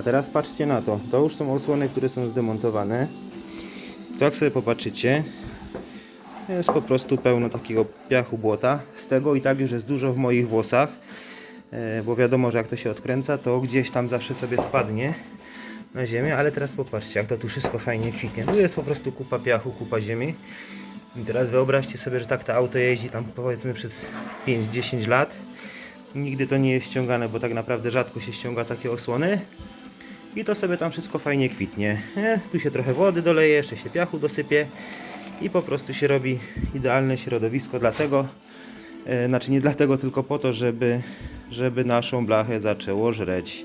A teraz patrzcie na to. To już są osłony, które są zdemontowane. To jak sobie popatrzycie, jest po prostu pełno takiego piachu błota. Z tego i tak już jest dużo w moich włosach, e, bo wiadomo, że jak to się odkręca, to gdzieś tam zawsze sobie spadnie na ziemię, ale teraz popatrzcie, jak to tu wszystko fajnie kwitnie. Tu jest po prostu kupa piachu, kupa ziemi. I teraz wyobraźcie sobie, że tak to auto jeździ tam powiedzmy przez 5-10 lat. Nigdy to nie jest ściągane, bo tak naprawdę rzadko się ściąga takie osłony. I to sobie tam wszystko fajnie kwitnie. Nie? Tu się trochę wody doleje, jeszcze się piachu dosypie i po prostu się robi idealne środowisko dlatego, e, znaczy nie dlatego, tylko po to, żeby, żeby naszą blachę zaczęło żreć.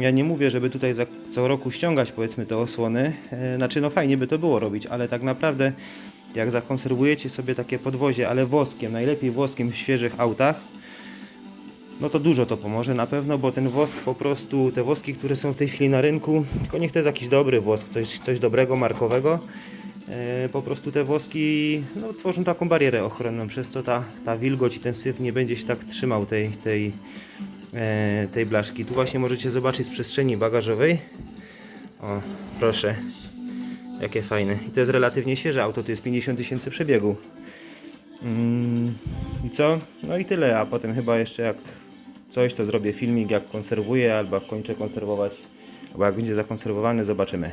Ja nie mówię, żeby tutaj za, co roku ściągać powiedzmy te osłony, e, znaczy no fajnie by to było robić, ale tak naprawdę jak zakonserwujecie sobie takie podwozie, ale woskiem, najlepiej woskiem w świeżych autach, no to dużo to pomoże na pewno, bo ten wosk po prostu, te woski, które są w tej chwili na rynku, tylko niech to jest jakiś dobry wosk, coś, coś dobrego, markowego, e, po prostu te woski no, tworzą taką barierę ochronną, przez co ta, ta wilgoć i ten syf nie będzie się tak trzymał tej, tej, e, tej blaszki. Tu właśnie możecie zobaczyć z przestrzeni bagażowej. O, proszę. Jakie fajne. I to jest relatywnie świeże auto, to jest 50 tysięcy przebiegu. Mm, I co? No i tyle, a potem chyba jeszcze jak coś, to zrobię filmik jak konserwuję, albo kończę konserwować, albo jak będzie zakonserwowany, zobaczymy.